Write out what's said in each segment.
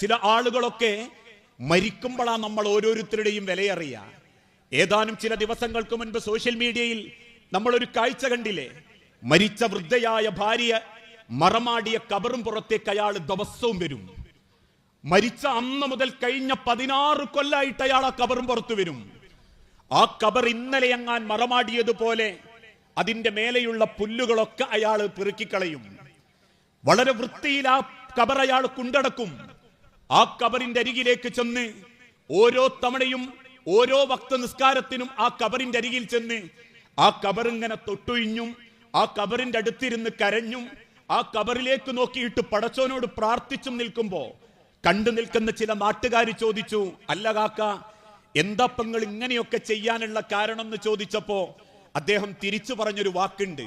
ചില ആളുകളൊക്കെ മരിക്കുമ്പോഴാണ് നമ്മൾ ഓരോരുത്തരുടെയും വിലയറിയുക. ഏതാനും ചില ദിവസങ്ങൾക്ക് മുൻപ് സോഷ്യൽ മീഡിയയിൽ നമ്മളൊരു കാഴ്ച കണ്ടില്ലേ? മരിച്ച വൃദ്ധയായ ഭാര്യ മറമാടിയ കബറും പുറത്തേക്ക് അയാൾ ദിവസവും വരും. മരിച്ച അന്ന് മുതൽ കഴിഞ്ഞ പതിനാറ് കൊല്ലായിട്ട് അയാൾ ആ കബറും പുറത്തു വരും. ആ കബർ ഇന്നലെ എങ്ങാൻ മറമാടിയതുപോലെ അതിന്റെ മേലെയുള്ള പുല്ലുകളൊക്കെ അയാൾ പെറുക്കിക്കളയും. വളരെ വൃത്തിയിൽ ആ കബർ അയാൾ കൊണ്ടടക്കും. ആ കബറിന്റെ അരികിലേക്ക് ചെന്ന് ഓരോ തവണയും ഓരോ ഭക്ത നിസ്കാരത്തിനും ആ കബറിന്റെ അരികിൽ ചെന്ന് ആ കബറിങ്ങനെ തൊട്ടുയിഞ്ഞും ആ കബറിന്റെ അടുത്തിരുന്ന് കരഞ്ഞും ആ കബറിലേക്ക് നോക്കിയിട്ട് പടച്ചോനോട് പ്രാർത്ഥിച്ചും നിൽക്കുമ്പോ കണ്ടു നിൽക്കുന്ന ചില നാട്ടുകാർ ചോദിച്ചു അല്ല കാക്ക എന്താ ഇങ്ങനെയൊക്കെ ചെയ്യാനുള്ള കാരണം എന്ന് ചോദിച്ചപ്പോ അദ്ദേഹം തിരിച്ചു പറഞ്ഞൊരു വാക്കുണ്ട്.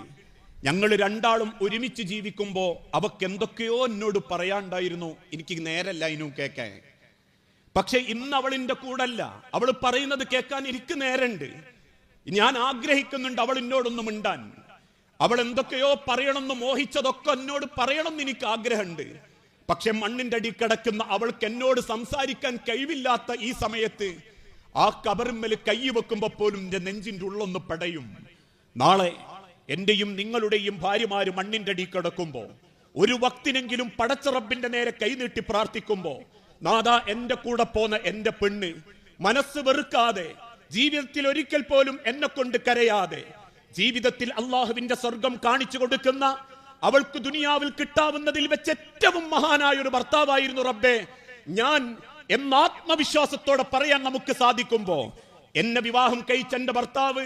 ഞങ്ങൾ രണ്ടാളും ഒരുമിച്ച് ജീവിക്കുമ്പോൾ അവക്ക് എന്തൊക്കെയോ എന്നോട് പറയാണ്ടായിരുന്നു. എനിക്ക് നേരല്ല ഇനും കേൾക്കാൻ പക്ഷെ ഇന്ന് അവളിന്റെ കൂടല്ല. അവൾ പറയുന്നത് കേൾക്കാൻ എനിക്ക് നേരണ്ട്. ഞാൻ ആഗ്രഹിക്കുന്നുണ്ട് അവൾ എന്നോടൊന്നും മിണ്ടാൻ. അവൾ എന്തൊക്കെയോ പറയണമെന്ന് മോഹിച്ചതൊക്കെ എന്നോട് പറയണമെന്ന് എനിക്ക് ആഗ്രഹമുണ്ട്. പക്ഷെ മണ്ണിന്റെ അടി കിടക്കുന്ന അവൾക്ക് എന്നോട് സംസാരിക്കാൻ കഴിവില്ലാത്ത ഈ സമയത്ത് ആ കബറിന്മേൽ കൈ വെക്കുമ്പോൾ പോലും എന്റെ നെഞ്ചിന്റെ ഉള്ളൊന്ന് പടയും. നാളെ എന്റെയും നിങ്ങളുടെയും ഭാര്യമാര് മണ്ണിന്റെ അടി കിടക്കുമ്പോ ഒരു വക്തിനെങ്കിലും പടച്ചറബിന്റെ നേരെ കൈനീട്ടി പ്രാർത്ഥിക്കുമ്പോ നാഥ എന്റെ കൂടെ പോന്ന എന്റെ പെണ്ണ് മനസ്സ് വെറുക്കാതെ ജീവിതത്തിൽ ഒരിക്കൽ പോലും എന്നെ കൊണ്ട് കരയാതെ ജീവിതത്തിൽ അള്ളാഹുവിന്റെ സ്വർഗം കാണിച്ചു കൊടുക്കുന്ന അവൾക്ക് ദുനിയാവിൽ കിട്ടാവുന്നതിൽ വെച്ച് ഏറ്റവും മഹാനായ ഒരു ഭർത്താവായിരുന്നു റബ്ബേ. ഞാൻ എന്ന ആത്മവിശ്വാസത്തോടെ പറയാൻ നമുക്ക് സാധിക്കുമ്പോ എന്നെ വിവാഹം കഴിച്ച എന്റെ ഭർത്താവ്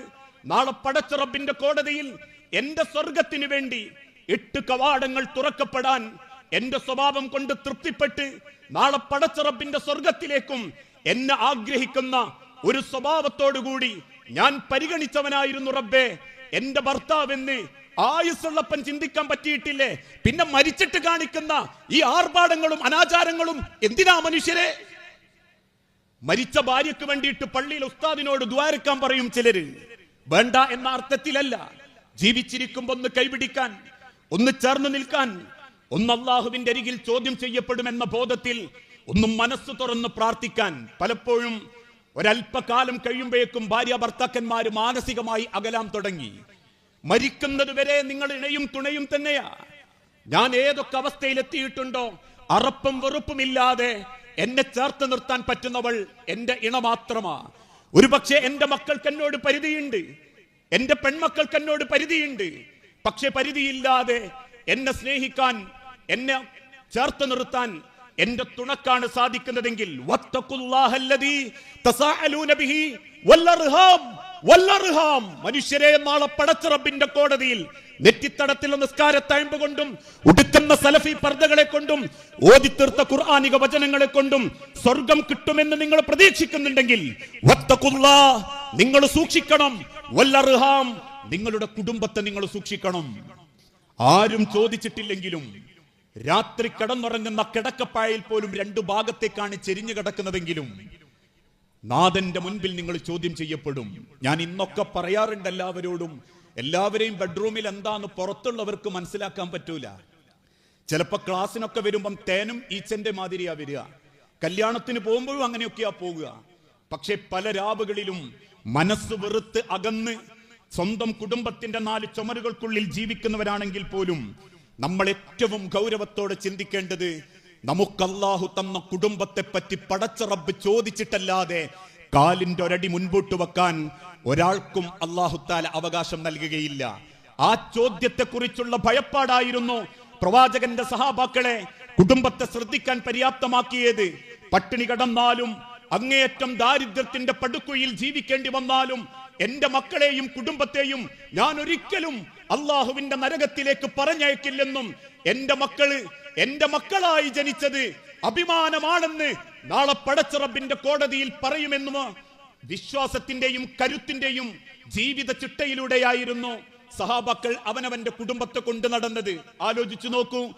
നാളെ പടച്ച റബ്ബിന്റെ കോടതിയിൽ എന്റെ സ്വർഗത്തിന് വേണ്ടി എട്ട് കവാടങ്ങൾ തുറക്കപ്പെടാൻ എന്റെ സ്വഭാവം കൊണ്ട് തൃപ്തിപ്പെട്ട് നാളെ പടച്ച റബ്ബിന്റെ സ്വർഗത്തിലേക്കും എന്നെ ആഗ്രഹിക്കുന്ന ഒരു സ്വഭാവത്തോടുകൂടി ഞാൻ പരിഗണിച്ചവനായിരുന്നു റബ്ബേ. എന്റെ ഭർത്താവെന്ന് ആയുസ്സുള്ളപ്പൻ ചിന്തിക്കാൻ പറ്റിയിട്ടില്ലേ? പിന്നെ മരിച്ചിട്ട് കാണിക്കുന്ന ഈ ആർഭാടങ്ങളും അനാചാരങ്ങളും എന്തിനാ മനുഷ്യരെ? മരിച്ച ഭാര്യക്ക് വേണ്ടിയിട്ട് പള്ളിയിൽ ഉസ്താദിനോട് ദ്വാരക്കാൻ പറയും ചിലര്. വേണ്ട എന്ന അർത്ഥത്തിലല്ല. ജീവിച്ചിരിക്കുമ്പോ ഒന്ന് കൈപിടിക്കാൻ ഒന്ന് ചേർന്ന് നിൽക്കാൻ ഒന്ന് അള്ളാഹുവിന്റെ അരികിൽ ചോദ്യം ചെയ്യപ്പെടുമെന്ന ബോധത്തിൽ ഒന്നും മനസ്സ് തുറന്ന് പ്രാർത്ഥിക്കാൻ പലപ്പോഴും ഒരല്പകാലം കഴിയുമ്പോഴേക്കും ഭാര്യ ഭർത്താക്കന്മാർ മാനസികമായി അകലാൻ തുടങ്ങി. മരിക്കുന്നത് വരെ നിങ്ങൾ ഇണയും തുണയും തന്നെയാ. ഞാൻ ഏതൊക്കെ അവസ്ഥയിൽ എത്തിയിട്ടുണ്ടോ അറപ്പും വെറുപ്പുമില്ലാതെ എന്നെ ചേർത്ത് നിർത്താൻ പറ്റുന്നവൾ എന്റെ ഇണ മാത്രമാ. ഒരുപക്ഷെ എന്റെ മക്കൾക്ക് എന്നോട് പരിധിയുണ്ട്. എന്റെ പെൺമക്കൾക്ക് എന്നോട് പരിധിയുണ്ട്. പക്ഷെ പരിധിയില്ലാതെ എന്നെ സ്നേഹിക്കാൻ എന്നെ ചേർത്ത് നിർത്താൻ എന്റെ തുണക്കാണ് സാധിക്കുന്നതെങ്കിൽ മനുഷ്യരെ നാളെ പടച്ചറബിന്റെ കോടതിയിൽ നെറ്റിത്തടത്തിൽ നിസ്കാരത്തഴമ്പ് കൊണ്ടും ഉടുക്കുന്ന സലഫി പർദ്ദകളെ കൊണ്ടും ഓതിത്തീർത്ത ഖുർആാനിക വചനങ്ങളെ കൊണ്ടും സ്വർഗം കിട്ടുമെന്ന് നിങ്ങൾ പ്രതീക്ഷിക്കുന്നുണ്ടെങ്കിൽ നിങ്ങൾ സൂക്ഷിക്കണം. നിങ്ങളുടെ കുടുംബത്തെ നിങ്ങൾ സൂക്ഷിക്കണം. ആരും ചോദിച്ചിട്ടില്ലെങ്കിലും രാത്രി കിടന്നുറങ്ങുന്ന കിടക്കപ്പായയിൽ പോലും രണ്ടു ഭാഗത്തേക്കാണ് ചെരിഞ്ഞു കിടക്കുന്നതെങ്കിലും നാഥന്റെ മുൻപിൽ നിങ്ങൾ ചോദ്യം ചെയ്യപ്പെടും. ഞാൻ ഇന്നൊക്കെ പറയാറുണ്ട് എല്ലാവരോടും എല്ലാവരെയും ബെഡ്റൂമിൽ എന്താന്ന് പുറത്തുള്ളവർക്ക് മനസ്സിലാക്കാൻ പറ്റൂല. ചിലപ്പോ ക്ലാസ്സിനൊക്കെ വരുമ്പം തേനും ഈച്ചന്റെ മാതിരിയാ വരിക. കല്യാണത്തിന് പോകുമ്പോഴും അങ്ങനെയൊക്കെയാ പോവുക. പക്ഷെ പല രാവുകളിലും മനസ്സ് വെറുത്ത് അകന്ന് സ്വന്തം കുടുംബത്തിന്റെ നാല് ചുമരുകൾക്കുള്ളിൽ ജീവിക്കുന്നവരാണെങ്കിൽ പോലും നമ്മൾ ഏറ്റവും ഗൗരവത്തോടെ ചിന്തിക്കേണ്ടത് നമുക്ക് അള്ളാഹു തന്ന കുടുംബത്തെ പറ്റി പടച്ച റബ്ബ് ചോദിച്ചിട്ടല്ലാതെ കാലിന്റെ ഒരടി മുൻപോട്ട് വെക്കാൻ ഒരാൾക്കും അള്ളാഹുത്താല അവകാശം നൽകുകയില്ല. ആ ചോദ്യത്തെ കുറിച്ചുള്ള ഭയപ്പാടായിരുന്നു പ്രവാചകന്റെ സഹാബാക്കളെ കുടുംബത്തെ ശ്രദ്ധിക്കാൻ പര്യാപ്തമാക്കിയത്. പട്ടിണി കടന്നാലും അങ്ങേയറ്റം ദാരിദ്ര്യത്തിന്റെ പടുക്കുയിൽ ജീവിക്കേണ്ടി വന്നാലും എന്റെ മക്കളെയും കുടുംബത്തെയും ഞാൻ ഒരിക്കലും അള്ളാഹുവിന്റെ നരകത്തിലേക്ക് പറഞ്ഞയക്കില്ലെന്നും എന്റെ മക്കൾ എന്റെ മക്കളായി ജനിച്ചത് അഭിമാനമാണെന്ന് നാളെ പടച്ചിറബിന്റെ കോടതിയിൽ പറയുമെന്നും വിശ്വാസത്തിന്റെയും കരുത്തിന്റെയും ജീവിത ചിട്ടയിലൂടെയായിരുന്നു സഹാബാക്കൾ അവനവന്റെ കുടുംബത്തെ കൊണ്ട് നടന്നത്. ആലോചിച്ചു നോക്കൂ.